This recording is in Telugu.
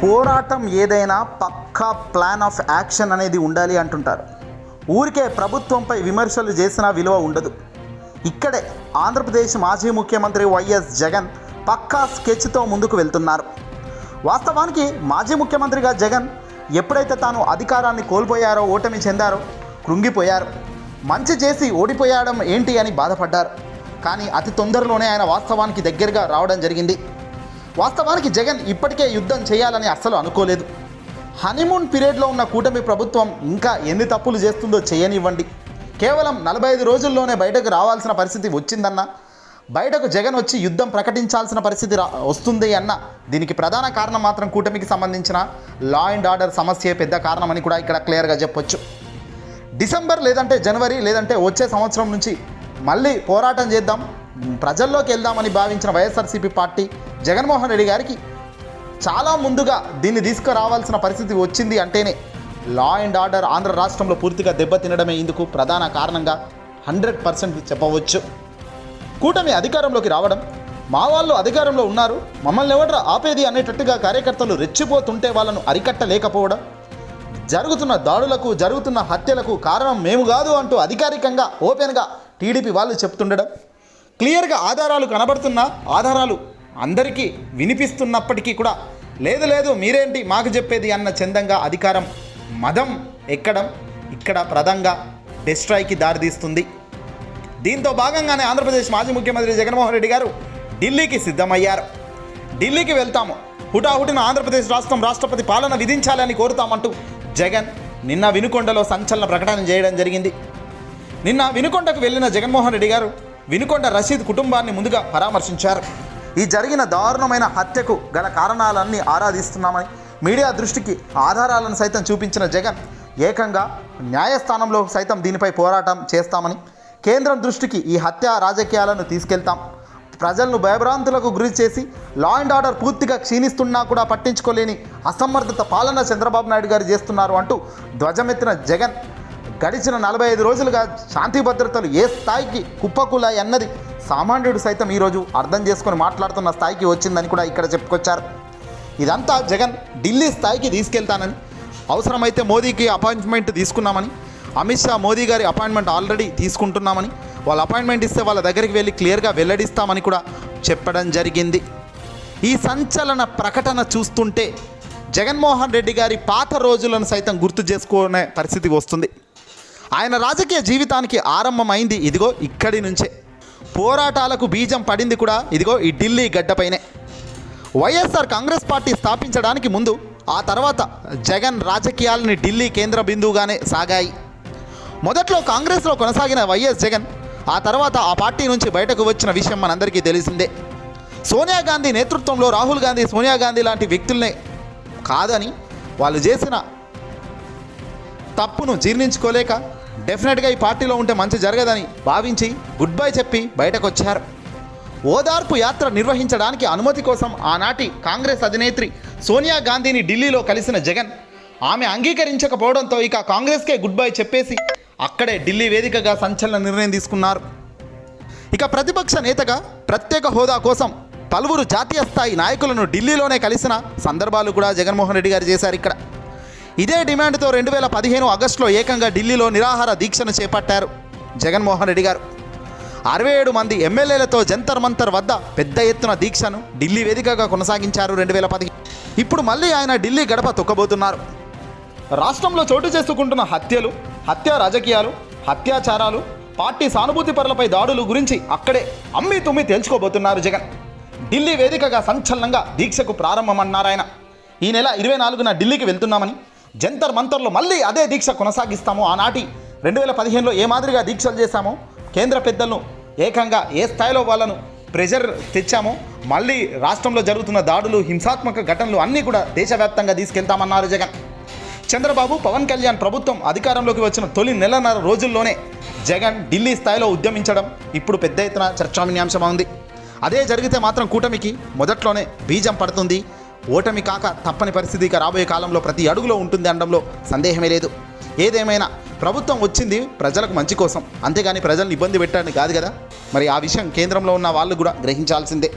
పోరాటం ఏదైనా పక్కా ప్లాన్ ఆఫ్ యాక్షన్ అనేది ఉండాలి అంటుంటారు. ఊరికే ప్రభుత్వంపై విమర్శలు చేసినా విలువ ఉండదు. ఇక్కడే ఆంధ్రప్రదేశ్ మాజీ ముఖ్యమంత్రి వైఎస్ జగన్ పక్కా స్కెచ్తో ముందుకు వెళ్తున్నారు. వాస్తవానికి మాజీ ముఖ్యమంత్రిగా జగన్ ఎప్పుడైతే తాను అధికారాన్ని కోల్పోయారో ఓటమి చెందారో కృంగిపోయారు. మంచి చేసి ఓడిపోయడం ఏంటి అని బాధపడ్డారు. కానీ అతి తొందరలోనే ఆయన వాస్తవానికి దగ్గరగా రావడం జరిగింది. వాస్తవానికి జగన్ ఇప్పటికే యుద్ధం చేయాలని అస్సలు అనుకోలేదు. హనీమూన్ పీరియడ్లో ఉన్న కూటమి ప్రభుత్వం ఇంకా ఎన్ని తప్పులు చేస్తుందో చేయనివ్వండి. కేవలం నలభై ఐదు రోజుల్లోనే బయటకు రావాల్సిన పరిస్థితి వచ్చిందన్న బయటకు జగన్ వచ్చి యుద్ధం ప్రకటించాల్సిన పరిస్థితి రా వస్తుంది అన్న దీనికి ప్రధాన కారణం మాత్రం కూటమికి సంబంధించిన లా అండ్ ఆర్డర్ సమస్యే పెద్ద కారణమని కూడా ఇక్కడ క్లియర్గా చెప్పొచ్చు. డిసెంబర్ లేదంటే జనవరి లేదంటే వచ్చే సంవత్సరం నుంచి మళ్ళీ పోరాటం చేద్దాం ప్రజల్లోకి వెళ్దామని భావించిన వైఎస్ఆర్సీపీ పార్టీ జగన్మోహన్ రెడ్డి గారికి చాలా ముందుగా దీన్ని తీసుకురావాల్సిన పరిస్థితి వచ్చింది అంటేనే లా అండ్ ఆర్డర్ ఆంధ్ర రాష్ట్రంలో పూర్తిగా దెబ్బతినడమే ఇందుకు ప్రధాన కారణంగా హండ్రెడ్ పర్సెంట్ చెప్పవచ్చు. కూటమి అధికారంలోకి రావడం మా వాళ్ళు అధికారంలో ఉన్నారు మమ్మల్ని ఎవడ్రా ఆపేది అనేటట్టుగా కార్యకర్తలు రెచ్చిపోతుంటే వాళ్ళను అరికట్టలేకపోవడం జరుగుతున్న దాడులకు జరుగుతున్న హత్యలకు కారణం మేము కాదు అంటూ అధికారికంగా ఓపెన్గా టీడీపీ వాళ్ళు చెప్తుండడం క్లియర్గా ఆధారాలు కనబడుతున్నా ఆధారాలు అందరికీ వినిపిస్తున్నప్పటికీ కూడా లేదు లేదు మీరేంటి మాకు చెప్పేది అన్న చందంగా అధికారం మదం ఎక్కడం ఇక్కడ ప్రధంగా డెస్ట్రాయ్కి దారితీస్తుంది. దీంతో భాగంగానే ఆంధ్రప్రదేశ్ మాజీ ముఖ్యమంత్రి జగన్మోహన్ రెడ్డి గారు ఢిల్లీకి సిద్ధమయ్యారు. ఢిల్లీకి వెళ్తాము. హుటాహుటిన ఆంధ్రప్రదేశ్ రాష్ట్రం రాష్ట్రపతి పాలన విధించాలని కోరుతామంటూ జగన్ నిన్న వినుకొండలో సంచలన ప్రకటన చేయడం జరిగింది. నిన్న వినుకొండకు వెళ్ళిన జగన్మోహన్ రెడ్డి గారు వినుకొండ రషీద్ కుటుంబాన్ని ముందుగా పరామర్శించారు. ఈ జరిగిన దారుణమైన హత్యకు గల కారణాలన్నీ ఆరాధిస్తున్నామని మీడియా దృష్టికి ఆధారాలను సైతం చూపించిన జగన్ ఏకంగా న్యాయస్థానంలో సైతం దీనిపై పోరాటం చేస్తామని కేంద్రం దృష్టికి ఈ హత్య రాజకీయాలను తీసుకెళ్తాం. ప్రజలను భయభ్రాంతులకు గురి చేసి లా అండ్ ఆర్డర్ పూర్తిగా క్షీణిస్తున్నా కూడా పట్టించుకోలేని అసమర్థత పాలన చంద్రబాబు నాయుడు గారు చేస్తున్నారు అంటూ ధ్వజమెత్తిన జగన్ గడిచిన నలభై ఐదు రోజులుగా శాంతి భద్రతలు ఏ స్థాయికి కుప్పకూలాయి అన్నది సామాన్యుడు సైతం ఈరోజు అర్థం చేసుకొని మాట్లాడుతున్న స్థాయికి వచ్చిందని కూడా ఇక్కడ చెప్పుకొచ్చారు. ఇదంతా జగన్ ఢిల్లీ స్థాయికి తీసుకెళ్తానని అవసరమైతే మోదీకి అపాయింట్మెంట్ తీసుకున్నామని అమిత్ షా మోదీ గారి అపాయింట్మెంట్ ఆల్రెడీ తీసుకుంటున్నామని వాళ్ళ అపాయింట్మెంట్ ఇస్తే వాళ్ళ దగ్గరికి వెళ్ళి క్లియర్గా వెల్లడిస్తామని కూడా చెప్పడం జరిగింది. ఈ సంచలన ప్రకటన చూస్తుంటే జగన్మోహన్ రెడ్డి గారి పాత రోజులను సైతం గుర్తు చేసుకునే పరిస్థితి వస్తుంది. ఆయన రాజకీయ జీవితానికి ఆరంభమైంది ఇదిగో ఇక్కడి నుంచే. పోరాటాలకు బీజం పడింది కూడా. ఇదిగో ఈ ఢిల్లీ గడ్డపైనే. వైఎస్ఆర్ కాంగ్రెస్ పార్టీ స్థాపించడానికి ముందు ఆ తర్వాత జగన్ రాజకీయాలని ఢిల్లీ కేంద్ర బిందువుగానే సాగాయి. మొదట్లో కాంగ్రెస్లో కొనసాగిన వైఎస్ జగన్ ఆ తర్వాత ఆ పార్టీ నుంచి బయటకు వచ్చిన విషయం మనందరికీ తెలిసిందే. సోనియా గాంధీ నేతృత్వంలో రాహుల్ గాంధీ సోనియా గాంధీ లాంటి వ్యక్తుల్నే కాదని వాళ్ళు చేసిన తప్పును జీర్ణించుకోలేక డెఫినెట్గా ఈ పార్టీలో ఉంటే మంచి జరగదని భావించి గుడ్ బై చెప్పి బయటకు వచ్చారు ఓదార్పు యాత్ర నిర్వహించడానికి అనుమతి కోసం ఆనాటి కాంగ్రెస్ అధినేత్రి సోనియా గాంధీని ఢిల్లీలో కలిసిన జగన్ ఆమె అంగీకరించకపోవడంతో ఇక కాంగ్రెస్కే గుడ్ బై చెప్పేసి అక్కడే ఢిల్లీ వేదికగా సంచలన నిర్ణయం తీసుకున్నారు. ఇక ప్రతిపక్ష నేతగా ప్రత్యేక హోదా కోసం పలువురు జాతీయ స్థాయి నాయకులను ఢిల్లీలోనే కలిసిన సందర్భాలు కూడా జగన్మోహన్ రెడ్డి గారు చేశారు ఇక్కడ. ఇదే డిమాండ్తో రెండు వేల పదిహేను ఆగస్టులో ఏకంగా ఢిల్లీలో నిరాహార దీక్షను చేపట్టారు జగన్మోహన్ రెడ్డి గారు. అరవై ఏడు మంది ఎమ్మెల్యేలతో జంతర్ మంతర్ వద్ద పెద్ద ఎత్తున దీక్షను ఢిల్లీ వేదికగా కొనసాగించారు రెండు వేల పదిహేను. ఇప్పుడు మళ్ళీ ఆయన ఢిల్లీ గడప తొక్కబోతున్నారు. రాష్ట్రంలో చోటు చేసుకుంటున్న హత్యలు హత్య రాజకీయాలు హత్యాచారాలు పార్టీ సానుభూతి పరులపై దాడులు గురించి అక్కడే అమ్మి తుమ్మి తేల్చుకోబోతున్నారు జగన్. ఢిల్లీ వేదికగా సంచలనంగా దీక్షకు ప్రారంభమన్నారాయన ఈ నెల ఇరవై నాలుగున ఢిల్లీకి వెళ్తున్నామని జంతర్ మంతర్లో మళ్ళీ అదే దీక్ష కొనసాగిస్తాము. ఆనాటి రెండు వేల పదిహేనులో ఏ మాదిరిగా దీక్షలు చేశామో కేంద్ర పెద్దలను ఏకంగా ఏ స్థాయిలో వాళ్ళను ప్రెషర్ తెచ్చామో మళ్ళీ రాష్ట్రంలో జరుగుతున్న దాడులు హింసాత్మక ఘటనలు అన్నీ కూడా దేశవ్యాప్తంగా తీసుకెళ్తామన్నారు జగన్. చంద్రబాబు పవన్ కళ్యాణ్ ప్రభుత్వం అధికారంలోకి వచ్చిన తొలి నెలన్నర రోజుల్లోనే జగన్ ఢిల్లీ స్థాయిలో ఉద్యమించడం ఇప్పుడు పెద్ద ఎత్తున చర్చానీయాంశం ఉంది. అదే జరిగితే మాత్రం కూటమికి మొదట్లోనే బీజం పడుతుంది. ఓటమి కాక తప్పని పరిస్థితి ఇక రాబోయే కాలంలో ప్రతి అడుగులో ఉంటుంది అనడంలో సందేహమే లేదు. ఏదేమైనా ప్రభుత్వం వచ్చింది ప్రజలకు మంచి కోసం. అంతేగాని ప్రజల్ని ఇబ్బంది పెట్టడానికి కాదు కదా. మరి ఆ విషయం కేంద్రంలో ఉన్న వాళ్ళు కూడా గ్రహించాల్సిందే.